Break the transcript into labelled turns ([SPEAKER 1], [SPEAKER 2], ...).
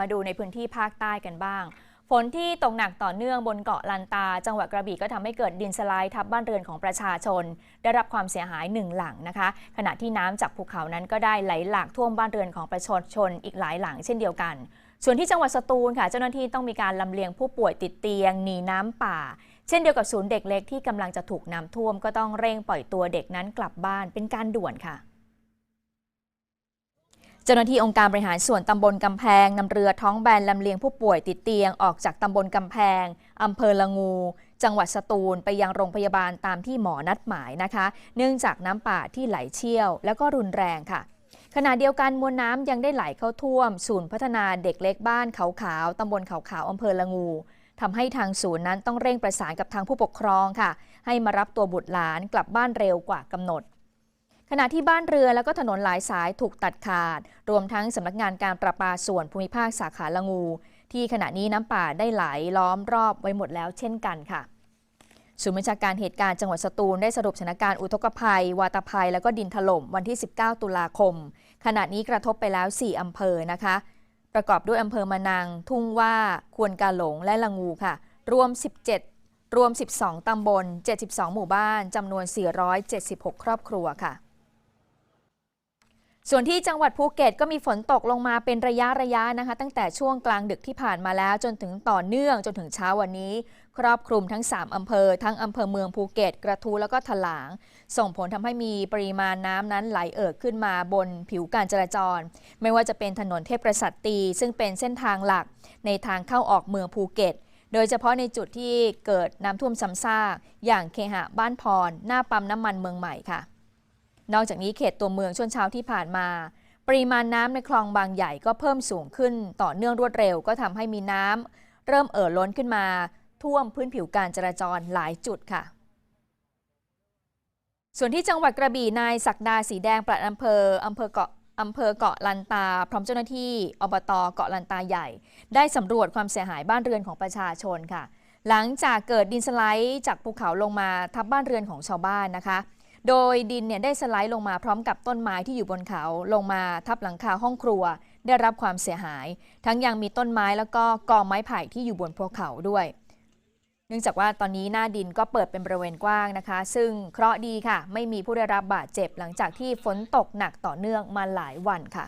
[SPEAKER 1] มาดูในพื้นที่ภาคใต้กันบ้าง ฝนที่ตกหนักต่อเนื่องบนเกาะลันตา จังหวัดกระบี่ก็ทำให้เกิดดินสไลด์ทับบ้านเรือนของประชาชน ได้รับความเสียหายหนึ่งหลังนะคะ ขณะที่น้ำจากภูเขานั้นก็ได้ไหลหลากท่วมบ้านเรือนของประชาชนอีกหลายหลังเช่นเดียวกัน ส่วนที่จังหวัดสตูลค่ะ เจ้าหน้าที่ต้องมีการลำเลียงผู้ป่วยติดเตียงหนีน้ำป่า เช่นเดียวกับศูนย์เด็กเล็กที่กำลังจะถูกน้ำท่วม ก็ต้องเร่งปล่อยตัวเด็กนั้นกลับบ้านเป็นการด่วนค่ะ จ้าหน้าที่องค์การบริหารส่วนตำบลกำแพงนำเรือท้องแบนลำเลียงผู้ป่วยติดเตียงออกจากตำบลกำแพงอำเภอละงู จังหวัดสตูลไปยังโรงพยาบาลตามที่หมอนัดหมายนะคะ เนื่องจากน้ำป่าที่ไหลเชี่ยว แล้วก็รุนแรงค่ะ ขณะเดียวกันมวลน้ำยังได้ไหลเข้าท่วม ศูนย์พัฒนาเด็กเล็กบ้านเขาขาวตำบลเขาขาวอำเภอละงูทำให้ทางศูนย์นั้นต้องเร่งประสานกับทางผู้ปกครองค่ะ ให้มารับตัวบุตรหลานกลับบ้านเร็วกว่ากำหนด ขณะที่บ้านเรือแล้วก็ถนนหลายสายถูกตัดขาด รวมทั้งสำนักงานการประปาส่วนภูมิภาคสาขาละงู ที่ขณะนี้น้ำป่าได้ไหลล้อมรอบไว้หมดแล้วเช่นกันค่ะศูนย์บัญชาการเหตุการณ์จังหวัดสตูลได้สรุปสถานการณ์อุทกภัย วาตภัย แล้วก็ดินถล่มวันที่ 19 ตุลาคม ขณะนี้กระทบไปแล้ว 4 อำเภอนะคะ ประกอบด้วยอำเภอมะนัง ทุ่งว่า ควนกาหลง และละงูค่ะ รวม 17 รวม 12 ตำบล 72 หมู่บ้านจำนวน 476 ครอบครัวค่ะ ส่วนที่จังหวัดภูเก็ตก็มีฝนตกลงมาเป็นระยะระยะนะคะ ตั้งแต่ช่วงกลางดึกที่ผ่านมาแล้ว จนถึงต่อเนื่องจนถึงเช้าวันนี้ ครอบคลุมทั้ง 3 อำเภอ ทั้งอำเภอเมืองภูเก็ต กระทูแล้วก็ถลาง ส่งผลทำให้มีปริมาณน้ำนั้นไหลเอ่อขึ้นมาบนผิวการจราจร ไม่ว่าจะเป็นถนนเทพประสัตตีซึ่งเป็นเส้นทางหลักในทางเข้าออกเมืองภูเก็ตโดยเฉพาะในจุดที่เกิดน้ำท่วมซ้ำซากอย่างเคหะบ้านพร หน้าปั๊มน้ำมันเมืองใหม่ค่ะ นอกจากนี้เขตตัวเมืองช่วงเช้าที่ผ่านมา ปริมาณน้ำในคลองบางใหญ่ก็เพิ่มสูงขึ้นต่อเนื่องรวดเร็วก็ทำให้มีน้ำเริ่มเอ่อล้นขึ้นมา ท่วมพื้นผิวการจราจรหลายจุดค่ะ ส่วนที่จังหวัดกระบี่นายศักดาสีแดงปลัดอำเภออำเภอเกาะอำเภอเกาะลันตา พร้อมเจ้าหน้าที่อบตเกาะลันตาใหญ่ ได้สำรวจความเสียหายบ้านเรือนของประชาชนค่ะ หลังจากเกิดดินสไลด์จากภูเขาลงมาทับบ้านเรือนของชาวบ้านนะคะ โดยดินเนี่ยได้สไลด์ลงมาพร้อมกับต้นไม้ที่อยู่บนเขาลงมาทับหลังคาห้องครัว ได้รับความเสียหาย ทั้งยังมีต้นไม้แล้วก็กองไม้ไผ่ที่อยู่บนภูเขาด้วย เนื่องจากว่าตอนนี้หน้าดินก็เปิดเป็นบริเวณกว้างนะคะ ซึ่งเคราะห์ดีค่ะ ไม่มีผู้ได้รับบาดเจ็บหลังจากที่ฝนตกหนักต่อเนื่องมาหลายวันค่ะ